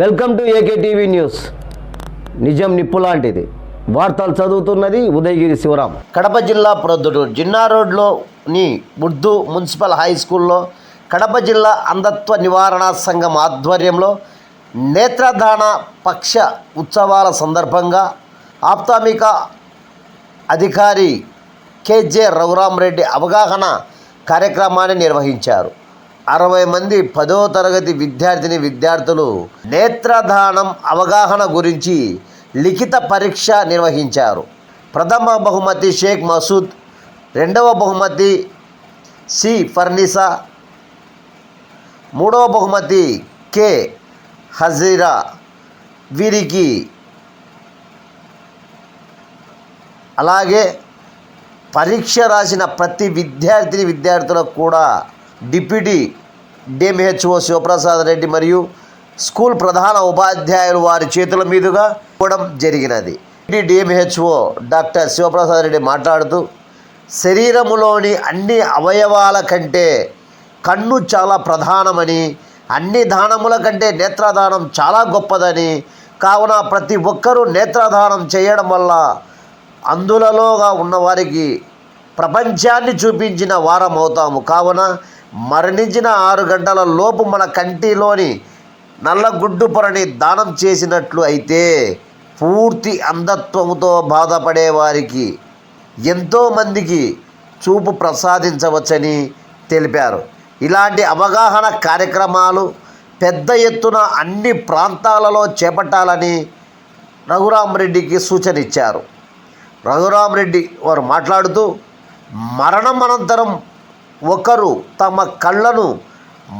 Welcome to AK TV news. నిజం నిప్పు లాంటిది. వార్తలు చదువుతున్నది ఉదయగిరి శివరాం. కడప జిల్లా ప్రొద్దుటూరు జిన్నా రోడ్లోని ఉర్దూ మున్సిపల్ హై స్కూల్లో కడప జిల్లా అంధత్వ నివారణ సంఘం ఆధ్వర్యంలో నేత్రదాన పక్ష ఉత్సవాల సందర్భంగా ఆప్తామిక అధికారి కేజే రఘురామరెడ్డి అవగాహన కార్యక్రమాన్ని నిర్వహించారు. అరవై మంది పదో తరగతి విద్యార్థిని విద్యార్థులు నేత్రదానం అవగాహన గురించి లిఖిత పరీక్ష నిర్వహించారు. ప్రథమ బహుమతి షేక్ మసూద్ రెండవ బహుమతి సి ఫర్నిసా మూడవ బహుమతి కే హజీరా. వీరికి అలాగే పరీక్ష రాసిన ప్రతి విద్యార్థిని విద్యార్థులకు కూడా డిప్యూటీ డిఎంహెచ్ఓ శివప్రసాద్ రెడ్డి మరియు స్కూల్ ప్రధాన ఉపాధ్యాయులు వారి చేతుల మీదుగా ఇవ్వడం జరిగినది. డిఎంహెచ్ఓ డాక్టర్ శివప్రసాద్ రెడ్డి మాట్లాడుతూ శరీరములోని అన్ని అవయవాల కంటే కన్ను చాలా ప్రధానమని అన్ని దానముల కంటే నేత్రదానం చాలా గొప్పదని కావున ప్రతి ఒక్కరూ నేత్రదానం చేయడం వల్ల అందులలోగా ఉన్నవారికి ప్రపంచాన్ని చూపించిన వారం అవుతాము కావున మరణించిన ఆరు గంటల లోపు మన కంటిలోని నల్లగుడ్డు పొరని దానం చేసినట్లు అయితే పూర్తి అంధత్వముతో బాధపడే వారికి ఎంతోమందికి చూపు ప్రసాదించవచ్చని తెలిపారు. ఇలాంటి అవగాహన కార్యక్రమాలు పెద్ద ఎత్తున అన్ని ప్రాంతాలలో చేపట్టాలని రఘురామరెడ్డికి సూచన ఇచ్చారు రఘురామరెడ్డి వారు మాట్లాడుతూ మరణం అనంతరం ఒకరు తమ కళ్ళను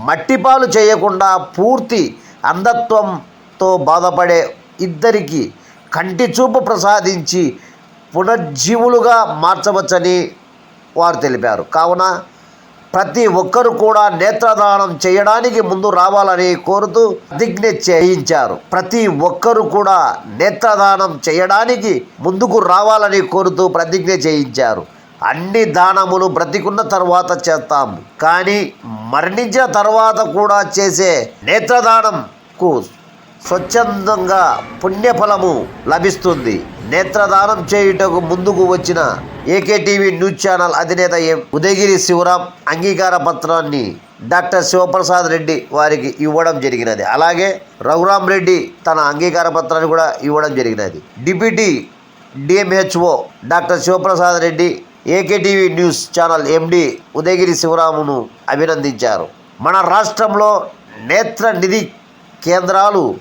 మట్టిపాలు చేయకుండా పూర్తి అంధత్వంతో బాధపడే ఇద్దరికి కంటి చూపు ప్రసాదించి పునర్జీవులుగా మార్చవచ్చని వారు తెలిపారు. కావున ప్రతి ఒక్కరు కూడా నేత్రదానం చేయడానికి ముందు రావాలని కోరుతూ ప్రతిజ్ఞ చేయించారు. ప్రతి ఒక్కరు కూడా నేత్రదానం చేయడానికి ముందుకు రావాలని కోరుతూ ప్రతిజ్ఞ చేయించారు. అన్ని దానములు బ్రతికున్న తర్వాత చేస్తాము. కానీ మరణించిన తర్వాత కూడా చేసే నేత్రదానంకు స్వచ్ఛందంగా పుణ్యఫలము లభిస్తుంది. నేత్రదానం చేయుటకు ముందుకు వచ్చిన ఏకేటీవీ న్యూస్ ఛానల్ అధినేత ఉదయగిరి శివరాం అంగీకార పత్రాన్ని డాక్టర్ శివప్రసాద్ రెడ్డి వారికి ఇవ్వడం జరిగినది. అలాగే రఘురాం రెడ్డి తన అంగీకార పత్రాన్ని కూడా ఇవ్వడం జరిగినది. Deputy DMHO doctor Sivaprasad Reddy AK TV news channel MD Udayagiri శివరామును అభినందించారు. మన రాష్ట్రంలో నేత్ర నిధి కేంద్రాలు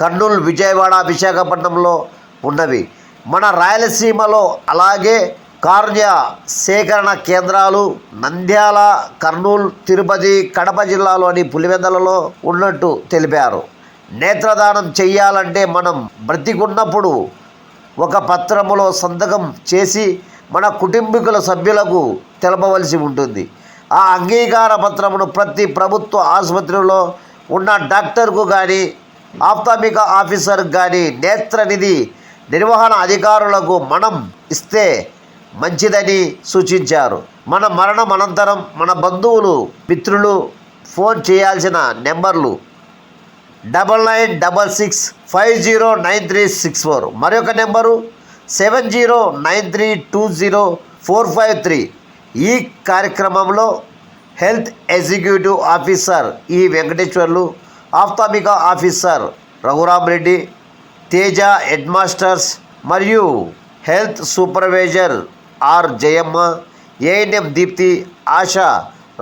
కర్నూలు విజయవాడ విశాఖపట్నంలో ఉన్నవి. మన రాయలసీమలో అలాగే కార్య సేకరణ కేంద్రాలు నంద్యాల కర్నూలు తిరుపతి కడప జిల్లాలోని పులివెందలలో ఉన్నట్టు తెలిపారు. నేత్రదానం చెయ్యాలంటే మనం బ్రతికున్నప్పుడు ఒక పత్రములో సంతకం చేసి మన కుటుంబీకుల సభ్యులకు తెలపవలసి ఉంటుంది. ఆ అంగీకార పత్రమును ప్రతి ప్రభుత్వ ఆసుపత్రిలో ఉన్న డాక్టర్కు కానీ ఆప్తామిక ఆఫీసర్కు కానీ నేత్రనిధి నిర్వహణ అధికారులకు మనం ఇస్తే మంచిదని సూచించారు. మన మరణం అనంతరం మన బంధువులు మిత్రులు ఫోన్ చేయాల్సిన నెంబర్లు double nine double six five zero nine three six four. మరొక number seven zero nine three two zero four five three. ఈ కార్యక్రమంలో health executive officer E Venkateswarlu ophthalmic officer Raghuram Reddy Teja head masters మరియు health supervisor R Jayamma ANM Deepthi Asha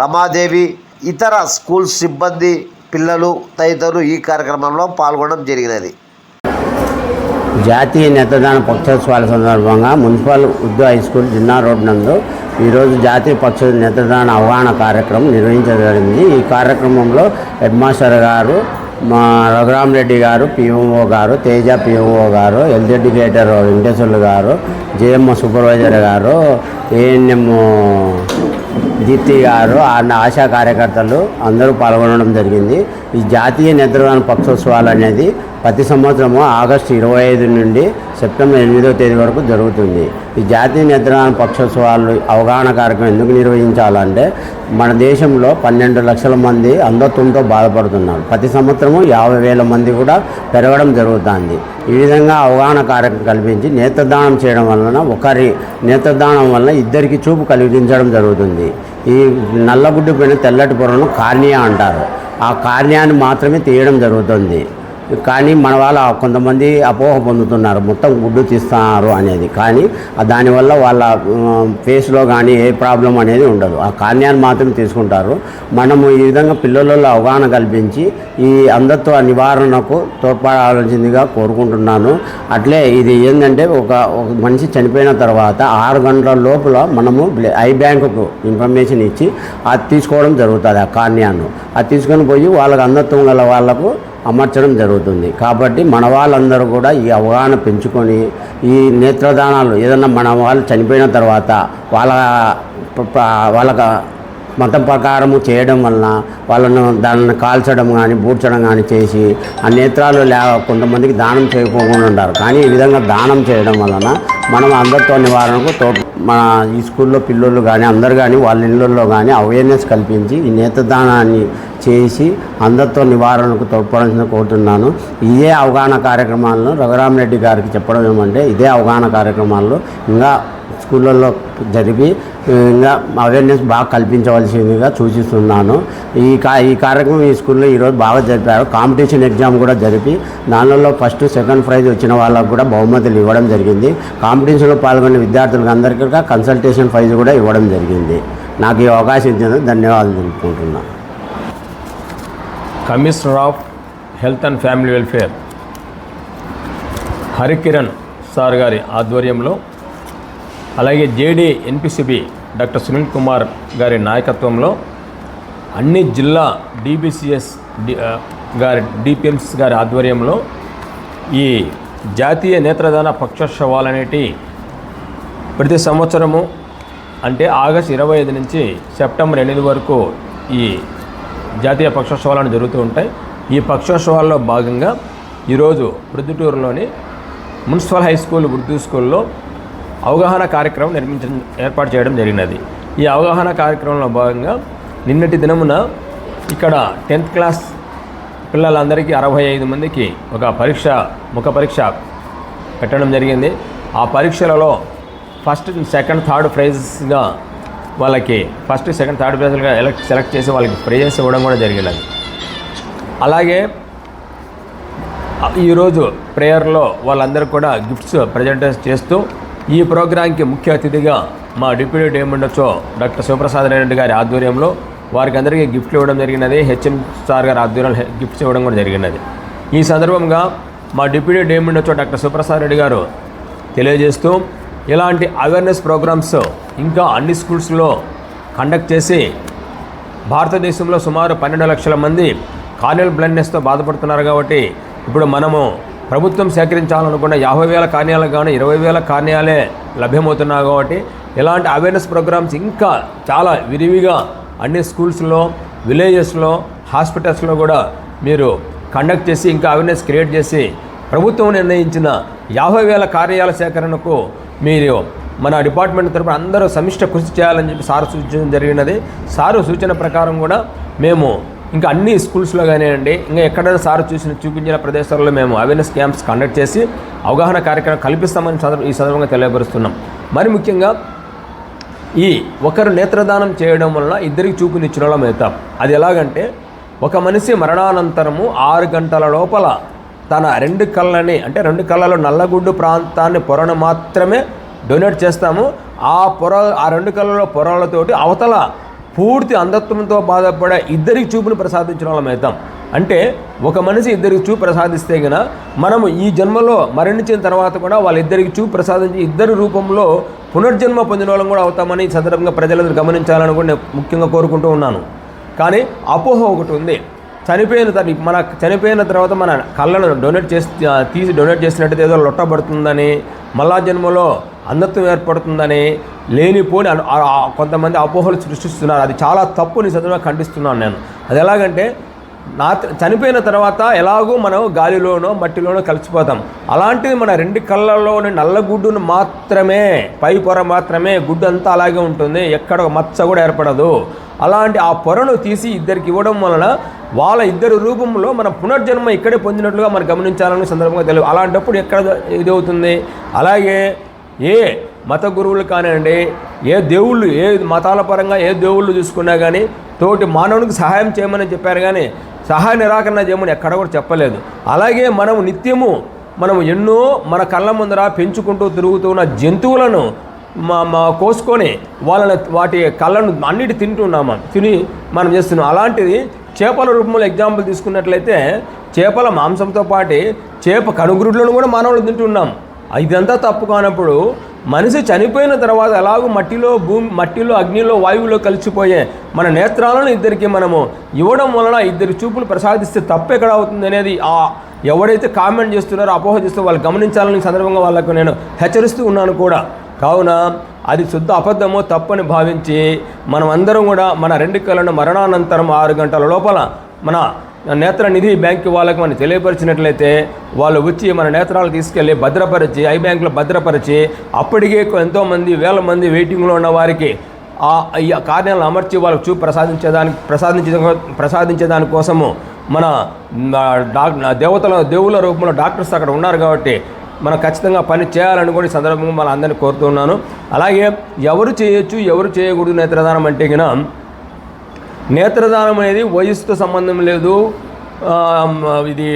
Ramadevi ఇతర school సిబ్బంది పిల్లలు తదితరులు ఈ కార్యక్రమంలో పాల్గొనడం జరిగినది. జాతీయ నేత్రదాన పక్షోత్సవాల సందర్భంగా municipal Urdu high school Jinnah road నందు ఈరోజు జాతీయ పక్ష నేత్రదాన అవగాహన కార్యక్రమం నిర్వహించడం జరిగింది ఈ కార్యక్రమంలో హెడ్ మాస్టర్ గారు మా రఘురామ్ రెడ్డి గారు పిఎంఓ గారు తేజ పిఎంఓ గారు హెల్త్ ఎడ్యుకేటర్ వెంకటేశ్వర్లు గారు జేఎంఓ సూపర్వైజర్ గారు ఏఎన్ఎం దీప్తి గారు ఆ ఆశా కార్యకర్తలు అందరూ పాల్గొనడం జరిగింది. ఈ జాతీయ నేత్రదాన పక్షోత్సవాలు అనేది ప్రతి సంవత్సరము ఆగస్టు ఇరవై ఐదు నుండి సెప్టెంబర్ ఎనిమిదో తేదీ వరకు జరుగుతుంది. ఈ జాతీయ నేత్రదాన పక్షోత్సవాలు అవగాహన కార్యక్రమం ఎందుకు నిర్వహించాలంటే మన దేశంలో పన్నెండు లక్షల మంది అంధత్వంతో బాధపడుతున్నారు. ప్రతి సంవత్సరము యాభై వేల మంది కూడా పెరగడం జరుగుతుంది. ఈ విధంగా అవగాహన కార్యక్రమం కల్పించి నేత్రదానం చేయడం వలన ఒకరి నేత్రదానం వలన ఇద్దరికి చూపు కలిగించడం జరుగుతుంది. ఈ నల్లగుడ్డు పైన తెల్లటి పొరను కార్నియా అంటారు. ఆ కార్యాన్ని మాత్రమే తీయడం జరుగుతుంది. కానీ మన వాళ్ళ కొంతమంది అపోహ పొందుతున్నారు మొత్తం గుడ్డు తీస్తున్నారు అనేది. కానీ దానివల్ల వాళ్ళ ఫేస్లో కానీ ఏ ప్రాబ్లం అనేది ఉండదు. ఆ కాన్యాన్ని మాత్రం తీసుకుంటారు. మనము ఈ విధంగా పిల్లలలో అవగాహన కల్పించి ఈ అంధత్వ నివారణకు తోడ్పడాల్సిందిగా కోరుకుంటున్నాను. అట్లే ఇది ఏంటంటే ఒక మనిషి చనిపోయిన తర్వాత ఆరు గంటల లోపల మనము ఐ బ్యాంకుకు ఇన్ఫర్మేషన్ ఇచ్చి అది తీసుకోవడం జరుగుతుంది ఆ కాన్యాన్ని అది తీసుకొని పోయి వాళ్ళకి అంధత్వం గల వాళ్ళకు అమర్చడం జరుగుతుంది. కాబట్టి మన వాళ్ళందరూ కూడా ఈ అవగాహన పెంచుకొని ఈ నేత్రదానాలు ఏదన్నా మన వాళ్ళు చనిపోయిన తర్వాత వాళ్ళ వాళ్ళ మతం ప్రకారము చేయడం వలన వాళ్ళను దానిని కాల్చడం కానీ బూడ్చడం కానీ చేసి ఆ నేత్రాలు లే కొంతమందికి దానం చేయకోకుండా ఉంటారు. కానీ ఈ విధంగా దానం చేయడం వలన మనం అందరితో నివారణకు తో మన ఈ స్కూల్లో పిల్లలు కానీ అందరు కానీ వాళ్ళ ఇళ్ళల్లో కానీ అవేర్నెస్ కల్పించి ఈ నేత్రదానాన్ని చేసి అంధత్వ నివారణకు తోడ్పడాల్సిన కోరుతున్నాను ఇదే అవగాహన కార్యక్రమాలను రఘురామరెడ్డి గారికి చెప్పడం ఏమంటే ఇదే అవగాహన కార్యక్రమాల్లో ఇంకా స్కూళ్ళల్లో జరిపి ఇంకా అవేర్నెస్ బాగా కల్పించవలసిందిగా సూచిస్తున్నాను. ఈ కా ఈ కార్యక్రమం ఈ స్కూల్లో ఈరోజు బాగా జరిపారు. కాంపిటీషన్ ఎగ్జామ్ కూడా జరిపి దానిలో ఫస్ట్ సెకండ్ ప్రైజ్ వచ్చిన వాళ్ళకు కూడా బహుమతులు ఇవ్వడం జరిగింది. కాంపిటీషన్లో పాల్గొనే విద్యార్థులకు అందరికీ కన్సల్టేషన్ ప్రైజ్ కూడా ఇవ్వడం జరిగింది. నాకు ఈ అవకాశం ఇచ్చినందుకు ధన్యవాదాలు తెలుపుకుంటున్నాను commissioner of health and family welfare Harikiran sir గారి ఆధ్వర్యంలో అలాగే JD NPCB doctor Sunil Kumar గారి నాయకత్వంలో అన్ని జిల్లా డిబిసిఎస్ గారి డిపిఎంస్ గారి ఆధ్వర్యంలో ఈ జాతీయ నేత్రదాన పక్షోత్సవాలనేటి ప్రతి సంవత్సరము అంటే ఆగస్ట్ ఇరవై ఐదు నుంచి సెప్టెంబర్ ఎనిమిది వరకు ఈ జాతీయ పక్షోత్సవాలను జరుగుతూ ఉంటాయి. ఈ పక్షోత్సవాల్లో భాగంగా ఈరోజు ప్రొద్దుటూరులోని మున్సిపల్ హై స్కూల్ ఉర్దూ స్కూల్లో అవగాహన కార్యక్రమం నిర్మించడం ఏర్పాటు చేయడం జరిగినది. ఈ అవగాహన కార్యక్రమంలో భాగంగా నిన్నటి దినమున ఇక్కడ టెన్త్ క్లాస్ పిల్లలందరికీ అరవై ఐదు మందికి ఒక పరీక్ష ముఖ పరీక్ష పెట్టడం జరిగింది. ఆ పరీక్షలలో ఫస్ట్ సెకండ్ థర్డ్ ప్రైజెస్గా వాళ్ళకి ఫస్ట్ సెకండ్ థర్డ్ ప్రైజ్గా ఎలక్ట్ సెలెక్ట్ చేసి వాళ్ళకి ప్రైజెస్ ఇవ్వడం కూడా జరిగినది. అలాగే ఈరోజు ప్రేయర్లో వాళ్ళందరూ కూడా గిఫ్ట్స్ ప్రజెంట్ చేస్తూ ఈ ప్రోగ్రాంకి ముఖ్య అతిథిగా మా deputy DMHO doctor Sivaprasad Reddy గారి ఆధ్వర్యంలో వారికి అందరికీ గిఫ్ట్లు ఇవ్వడం జరిగినది. హెచ్ఎం సార్ గారి ఆధ్వర్యంలో గిఫ్ట్స్ ఇవ్వడం కూడా జరిగినది. ఈ సందర్భంగా మా deputy DMHO doctor Sivaprasad Reddy గారు తెలియజేస్తూ ఇలాంటి అవేర్నెస్ ప్రోగ్రామ్స్ ఇంకా అన్ని స్కూల్స్లో కండక్ట్ చేసి భారతదేశంలో సుమారు పన్నెండు లక్షల మంది కార్నియల్ బ్లైండ్నెస్తో బాధపడుతున్నారు కాబట్టి ఇప్పుడు మనము ప్రభుత్వం సేకరించాలనుకున్న యాభై వేల కార్యాలకు గాను ఇరవై వేల కార్యాలే లభ్యమవుతున్నాయి కాబట్టి ఇలాంటి అవేర్నెస్ ప్రోగ్రామ్స్ ఇంకా చాలా విరివిగా అన్ని స్కూల్స్లో విలేజెస్లో హాస్పిటల్స్లో కూడా మీరు కండక్ట్ చేసి ఇంకా అవేర్నెస్ క్రియేట్ చేసి ప్రభుత్వం నిర్ణయించిన యాభై వేల కార్యాల సేకరణకు మీరు మన డిపార్ట్మెంట్ తరపున అందరూ సమిష్ట కృషి చేయాలని చెప్పి సారు సూచించడం జరిగినది. సారు సూచన ప్రకారం కూడా మేము ఇంకా అన్ని స్కూల్స్లో కానివ్వండి ఇంకా ఎక్కడైనా సార్ చూసిన చూపించిన ప్రదేశాల్లో మేము అవేర్నెస్ క్యాంప్స్ కండక్ట్ చేసి అవగాహన కార్యక్రమం కల్పిస్తామని సందర్భ ఈ సందర్భంగా తెలియపరుస్తున్నాం. మరి ముఖ్యంగా ఈ ఒకరు నేత్రదానం చేయడం వలన ఇద్దరికి చూపునిచ్చిన వాళ్ళం అవుతాం. అది ఎలాగంటే ఒక మనిషి మరణానంతరము ఆరు గంటల లోపల తన రెండు కళ్ళని అంటే రెండు కళ్ళలో నల్లగుడ్డు ప్రాంతాన్ని పొరను మాత్రమే డొనేట్ చేస్తాము. ఆ పొర ఆ రెండు కళ్ళలో పొరలతోటి అవతల పూర్తి అంధత్వంతో బాధపడే ఇద్దరికి చూపును ప్రసాదించిన వాళ్ళం అవుతాం అంటే ఒక మనిషి ఇద్దరికి చూపు ప్రసాదిస్తే గన మనము ఈ జన్మలో మరణించిన తర్వాత కూడా వాళ్ళిద్దరికి చూపు ప్రసాదించి ఇద్దరి రూపంలో పునర్జన్మ పొందిన వాళ్ళం కూడా అవుతామని సందర్భంగా ప్రజలందరూ గమనించాలని కూడా నేను ముఖ్యంగా కోరుకుంటూ ఉన్నాను. కానీ అపోహ ఒకటి ఉంది. చనిపోయిన తర్వాత మన చనిపోయిన తర్వాత మన కళ్ళను డొనేట్ చేసి తీసి డొనేట్ చేసినట్టు ఏదో లొట్టబడుతుందని మళ్ళా జన్మలో అంధత్వం ఏర్పడుతుందని లేనిపోని కొంతమంది అపోహలు సృష్టిస్తున్నారు. అది చాలా తప్పు నీ ఖండిస్తున్నాను నేను. అది ఎలాగంటే నా చనిపోయిన తర్వాత ఎలాగో మనం గాలిలోనో మట్టిలోనో కలిసిపోతాం. అలాంటిది మన రెండు కళ్ళల్లోని నల్ల గుడ్డును మాత్రమే పై పొర మాత్రమే గుడ్డు అంతా అలాగే ఉంటుంది. ఎక్కడ మచ్చ కూడా ఏర్పడదు. అలాంటి ఆ పొరను తీసి ఇద్దరికి ఇవ్వడం వలన వాళ్ళ ఇద్దరు రూపంలో మన పునర్జన్మ ఇక్కడే పొందినట్లుగా మనం గమనించాలని సందర్భంగా తెలియదు. అలాంటప్పుడు ఎక్కడ ఇది అవుతుంది? అలాగే ఏ మత గురువులు కానివ్వండి ఏ దేవుళ్ళు ఏ మతాల పరంగా ఏ దేవుళ్ళు చూసుకున్నా కానీ తోటి మానవునికి సహాయం చేయమని చెప్పారు కానీ సహాయ నిరాకరణ చేయమని ఎక్కడ కూడా చెప్పలేదు. అలాగే మనం నిత్యము మనం ఎన్నో మన కళ్ళ ముందర పెంచుకుంటూ తిరుగుతున్న జంతువులను మా మా కోసుకొని వాళ్ళని వాటి కళ్ళను అన్నిటి తింటున్నాము? తిని మనం చేస్తున్నాం. అలాంటిది చేపల రూపంలో ఎగ్జాంపుల్ తీసుకున్నట్లయితే చేపల మాంసంతో పాటు చేప కనుగురుడ్లను కూడా మానవులు తింటున్నాం. ఇదంతా తప్పు కానప్పుడు మనిషి చనిపోయిన తర్వాత ఎలాగో మట్టిలో భూమి మట్టిలో అగ్నిలో వాయువులో కలిసిపోయే మన నేత్రాలను ఇద్దరికి మనము ఇవ్వడం వలన ఇద్దరి చూపులు ప్రసాదిస్తే తప్పు ఎక్కడ అవుతుంది అనేది ఆ ఎవరైతే కామెంట్ చేస్తున్నారో అపోహ చేస్తూ వాళ్ళు గమనించాలని సందర్భంగా వాళ్ళకు నేను హెచ్చరిస్తూ ఉన్నాను కూడా. కావున అది శుద్ధ అబద్ధమో తప్పని భావించి మనం అందరం కూడా మన రెండు కళ్ళను మరణానంతరం ఆరు గంటల లోపల మన నేత్ర నిధి బ్యాంకు వాళ్ళకి మనం తెలియపరిచినట్లయితే వాళ్ళు వచ్చి మన నేత్రాలు తీసుకెళ్ళి భద్రపరిచి ఐ బ్యాంకులో భద్రపరిచి అప్పటికే ఎంతోమంది వేల మంది వెయిటింగ్లో ఉన్న వారికి ఆ కార్యాలను అమర్చి వాళ్ళకు చూపు ప్రసాదించేదానికి ప్రసాదించే ప్రసాదించేదాని కోసము మన డాక్ దేవతల దేవుల రూపంలో డాక్టర్స్ అక్కడ ఉన్నారు కాబట్టి మనం ఖచ్చితంగా పని చేయాలని కూడా ఈ సందర్భంగా మన అందరినీ కోరుతున్నాను అలాగే ఎవరు చేయొచ్చు ఎవరు చేయకూడదు నేత్రదానం అంటే గిన నేత్రదానం అనేది వయసుతో సంబంధం లేదు ఇది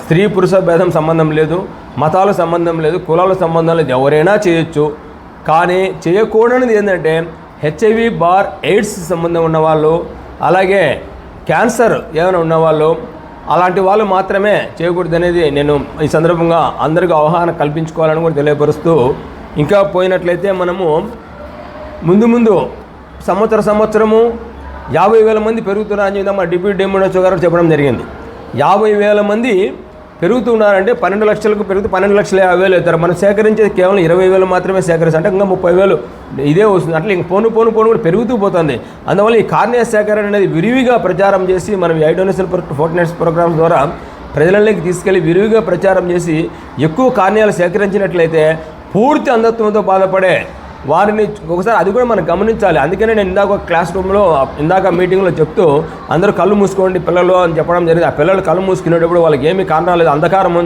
స్త్రీ పురుష భేదం సంబంధం లేదు మతాల సంబంధం లేదు కులాల సంబంధం లేదు ఎవరైనా చేయొచ్చు. కానీ చేయకూడనిది ఏంటంటే హెచ్ఐవి బార్ ఎయిడ్స్ సంబంధం ఉన్నవాళ్ళు అలాగే క్యాన్సర్ ఏమైనా ఉన్నవాళ్ళు అలాంటి వాళ్ళు మాత్రమే చేయకూడదు అనేది నేను ఈ సందర్భంగా అందరికీ అవగాహన కల్పించుకోవాలని కూడా తెలియపరుస్తూ ఇంకా పోయినట్లయితే మనము ముందు ముందు సంవత్సర సంవత్సరము యాభై వేల మంది పెరుగుతున్నారని చెప్పి మా డిప్యూటీ డెమ్యూడో గారు చెప్పడం జరిగింది. యాభై వేల మంది పెరుగుతున్నారంటే పన్నెండు లక్షలకు పెరుగుతూ పన్నెండు లక్షల యాభై వేలు అవుతారు. మనం సేకరించేది కేవలం ఇరవై వేలు మాత్రమే సేకరిస్తాం అంటే ఇంకా ముప్పై వేలు ఇదే వస్తుంది. అట్లా ఇంక పోను పోను పోను కూడా పెరుగుతూ పోతుంది. అందువల్ల ఈ కార్నియా సేకరణ అనేది విరివిగా ప్రచారం చేసి మనం ఐ డొనేషన్ ఫోర్ట్నెట్స్ ప్రోగ్రామ్స్ ద్వారా ప్రజలలోకి తీసుకెళ్ళి విరివిగా ప్రచారం చేసి ఎక్కువ కార్యాలు సేకరించినట్లయితే పూర్తి అంధత్వంతో బాధపడే వారిని ఒకసారి అది కూడా మనం గమనించాలి. అందుకనే నేను ఇందాక క్లాస్ రూమ్లో ఇందాక మీటింగ్లో చెప్తూ అందరూ కళ్ళు మూసుకోండి పిల్లలు అని చెప్పడం జరిగింది. ఆ పిల్లలు కళ్ళు మూసుకునేటప్పుడు వాళ్ళకి ఏమీ కారణం లేదు అంధకారం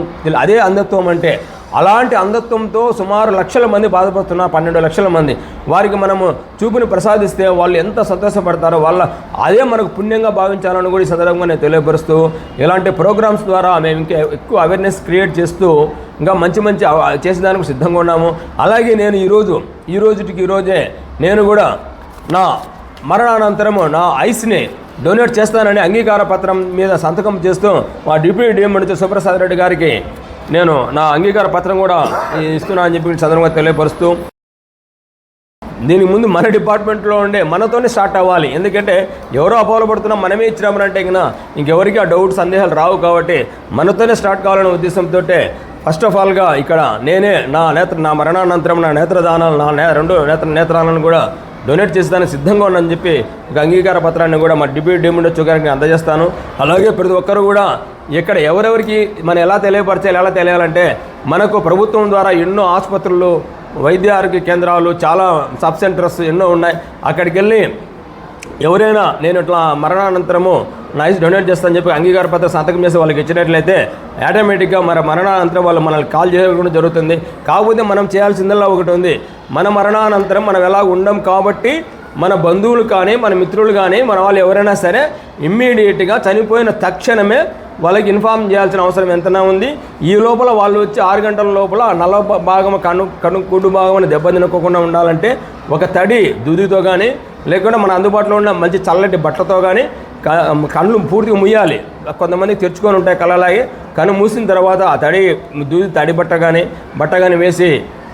అదే అంధత్వం అంటే అలాంటి అంధత్వంతో సుమారు లక్షల మంది బాధపడుతున్నారు. పన్నెండు లక్షల మంది. వారికి మనము చూపుని ప్రసాదిస్తే వాళ్ళు ఎంత సంతోషపడతారో వాళ్ళ అదే మనకు పుణ్యంగా భావించాలని కూడా ఈ సందర్భంగా నేను తెలియపరుస్తూ ఇలాంటి ప్రోగ్రామ్స్ ద్వారా మేము ఇంకా ఎక్కువ అవేర్నెస్ క్రియేట్ చేస్తూ ఇంకా మంచి మంచి చేసేదానికి సిద్ధంగా ఉన్నాము. అలాగే నేను ఈరోజు ఈ రోజుటికి ఈరోజే నేను కూడా నా మరణానంతరము నా ఐస్ని డొనేట్ చేస్తానని అంగీకార పత్రం మీద సంతకం చేస్తూ మా డిప్యూటీ డిఎం సుప్రసాద్ రెడ్డి గారికి నేను నా అంగీకార పత్రం కూడా ఇస్తున్నా అని చెప్పి ఈ సందర్భంగా తెలియపరుస్తూ దీనికి ముందు మన డిపార్ట్మెంట్లో ఉండే మనతోనే స్టార్ట్ అవ్వాలి. ఎందుకంటే ఎవరో అపోలో పడుతున్నా మనమే ఇచ్చినామనంటే ఇంకా ఇంకెవరికి ఆ డౌట్ సందేహాలు రావు కాబట్టి మనతోనే స్టార్ట్ కావాలనే ఉద్దేశంతో ఫస్ట్ ఆఫ్ ఆల్గా ఇక్కడ నేనే నా నేత్ర నా మరణానంతరం నా నేత్రదానాలు నా నే రెండు నేత్ర నేత్రాలను కూడా డొనేట్ చేసేదానికి సిద్ధంగా ఉన్నానని చెప్పి ఒక అంగీకార పత్రాన్ని కూడా మా డిప్యూటీ డిమ్యూడో గారికి అందజేస్తాను. అలాగే ప్రతి ఒక్కరు కూడా ఇక్కడ ఎవరెవరికి మనం ఎలా తెలియపరచాలి ఎలా తెలియాలంటే మనకు ప్రభుత్వం ద్వారా ఎన్నో ఆసుపత్రులు వైద్య ఆరోగ్య కేంద్రాలు చాలా సబ్ సెంటర్స్ ఎన్నో ఉన్నాయి. అక్కడికి వెళ్ళి ఎవరైనా నేను ఇట్లా మరణానంతరము నైస్ డొనేట్ చేస్తానని చెప్పి అంగీకార పత్రం సంతకం చేసి వాళ్ళకి ఇచ్చినట్లయితే ఆటోమేటిక్గా మన మరణానంతరం వాళ్ళు మనల్ని కాల్ చేయకుండా జరుగుతుంది. కాకపోతే మనం చేయాల్సిందల్లా ఒకటి ఉంది. మన మరణానంతరం మనం ఎలా ఉండం కాబట్టి మన బంధువులు కానీ మన మిత్రులు కానీ మన వాళ్ళు ఎవరైనా సరే ఇమ్మీడియట్గా చనిపోయిన తక్షణమే వాళ్ళకి ఇన్ఫామ్ చేయాల్సిన అవసరం ఎంతనా ఉంది. ఈ లోపల వాళ్ళు వచ్చి ఆరు గంటల లోపల నల్ల భాగం కను కను కుడు భాగం దెబ్బతినకోకుండా ఉండాలంటే ఒక తడి దూదితో కానీ లేకుండా మన అందుబాటులో ఉన్న మంచి చల్లటి బట్టలతో కానీ క- కళ్ళు పూర్తిగా ముయ్యాలి కొంతమంది తెరుచుకొని ఉంటాయి కళ్ళలాగే. కన్ను మూసిన తర్వాత ఆ తడి దూది తడి బట్ట కానీ బట్ట కానీ వేసి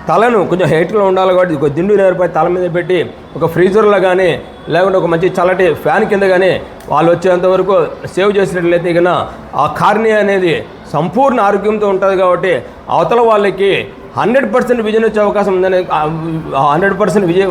తలను కొంచెం హైట్లో ఉండాలి కాబట్టి ఒక దిండు నేర్పై తల మీద పెట్టి ఒక ఫ్రీజర్లో కానీ లేకుంటే ఒక మంచి చల్లటి ఫ్యాన్ కింద కానీ వాళ్ళు వచ్చేంత వరకు సేవ్ చేసినట్లయితే కన్నా ఆ కార్నియా అనేది సంపూర్ణ ఆరోగ్యంతో ఉంటుంది కాబట్టి అవతల వాళ్ళకి హండ్రెడ్ పర్సెంట్ విజన్ వచ్చే అవకాశం ఉందని హండ్రెడ్ పర్సెంట్ విజయ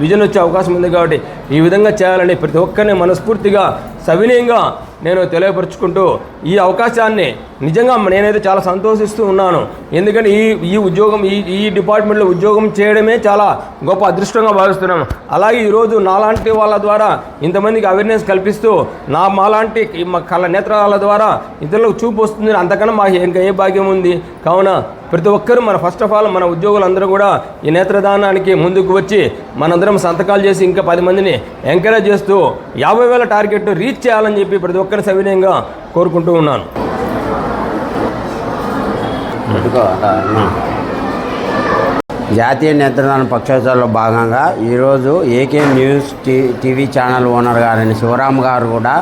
విజన్ వచ్చే అవకాశం ఉంది కాబట్టి ఈ విధంగా చేయాలని ప్రతి ఒక్కరిని మనస్ఫూర్తిగా సవినయంగా నేను తెలియపరుచుకుంటూ ఈ అవకాశాన్ని నిజంగా నేనైతే చాలా సంతోషిస్తూ ఉన్నాను. ఎందుకంటే ఈ ఈ ఉద్యోగం ఈ ఈ డిపార్ట్మెంట్లో ఉద్యోగం చేయడమే చాలా గొప్ప అదృష్టంగా భావిస్తున్నాను. అలాగే ఈరోజు నాలాంటి వాళ్ళ ద్వారా ఇంతమందికి అవేర్నెస్ కల్పిస్తూ నా మాలాంటి మా కళ్ళ నేత్రాల ద్వారా ఇతరులకు చూపు వస్తుంది అంతకన్నా మాకు ఇంకా ఏ భాగ్యం ఉంది? కావున ప్రతి ఒక్కరూ మన ఫస్ట్ ఆఫ్ ఆల్ మన ఉద్యోగులందరూ కూడా ఈ నేత్రదానానికి ముందుకు వచ్చి మనందరం సంతకాలు చేసి ఇంకా పది మందిని ఎంకరేజ్ చేస్తూ యాభై వేల టార్గెట్ రీచ్ చేయాలని చెప్పి ప్రతి ఒక్కరిని సవినయంగా కోరుకుంటూ ఉన్నాను. జాతీయ నేత్రదాన పక్షోత్సవంలో భాగంగా ఈరోజు AK news T TV channel owner గారైన శివరామ్ గారు కూడా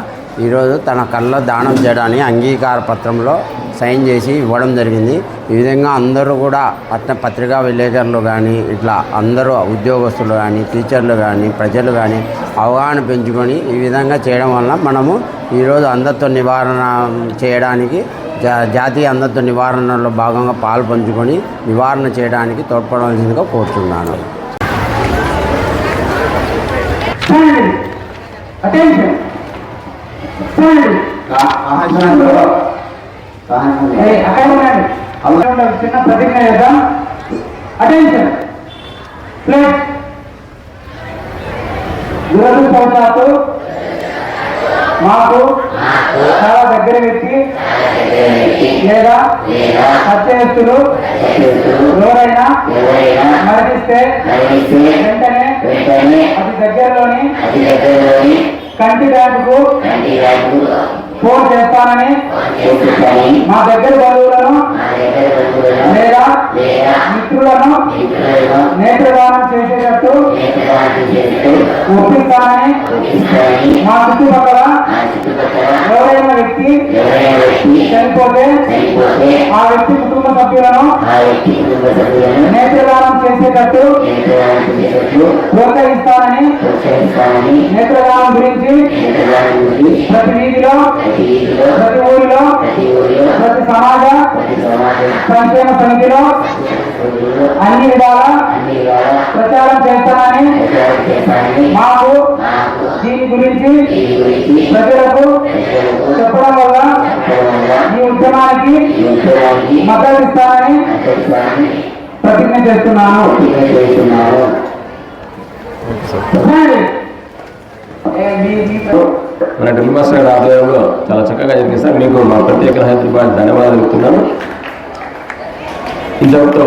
ఈరోజు తన కళ్ళ దానం చేయడానికి అంగీకార పత్రంలో సైన్ చేసి ఇవ్వడం జరిగింది. ఈ విధంగా అందరూ కూడా పట్న పత్రికా విలేకరులు కానీ ఇట్లా అందరూ ఉద్యోగస్తులు కానీ టీచర్లు కానీ ప్రజలు కానీ అవగాహన పెంచుకొని ఈ విధంగా చేయడం వల్ల మనము ఈరోజు అందరితో నివారణ చేయడానికి జా జాతీయ అంధత్వ నివారణలో భాగంగా పాలు పంచుకొని నివారణ చేయడానికి తోడ్పడవలసిందిగా కోరుతున్నాను. చిన్న ప్రతిజ్ఞ చేద్దాం. అటెన్షన్ ప్లేస్ మాకు చాలా దగ్గర వ్యక్తి లేదా సత్యస్తులు ఎవరైనా మరణిస్తే వెంటనే అతి దగ్గరలోని కంటి బ్యాంకుకు ఫోన్ చేస్తానని మా దగ్గర బంధువులను లేదా మిత్రులను చేసేటట్టు ఒప్పిస్తానని మా చుట్టుపక్కల ఎవరైనా వ్యక్తి చనిపోతే ఆ వ్యక్తి కుటుంబ సభ్యులను నేత్రదానం చేసేటట్టు ప్రోత్సహిస్తానని నేత్రదానం గురించి ప్రతి వీధిలో ప్రతి ఊరిలో ప్రతి సమాజ సంక్షేమ సమితిలో అన్ని విధాల ప్రచారం చేస్తానని మాకు దీని గురించి ప్రజలకు చెప్పడం వల్ల ఈ ఉద్యమానికి మద్దతు ఇస్తానని ప్రతిజ్ఞ చేస్తున్నాను. మన డ్రిల్ మాస్టర్ గారి ఆధ్వర్యంలో చాలా చక్కగా జరిగింది సార్. మీకు మా ప్రత్యేక హైదరాబాద్ ధన్యవాదాలు చెప్తున్నాను. ఇంతటితో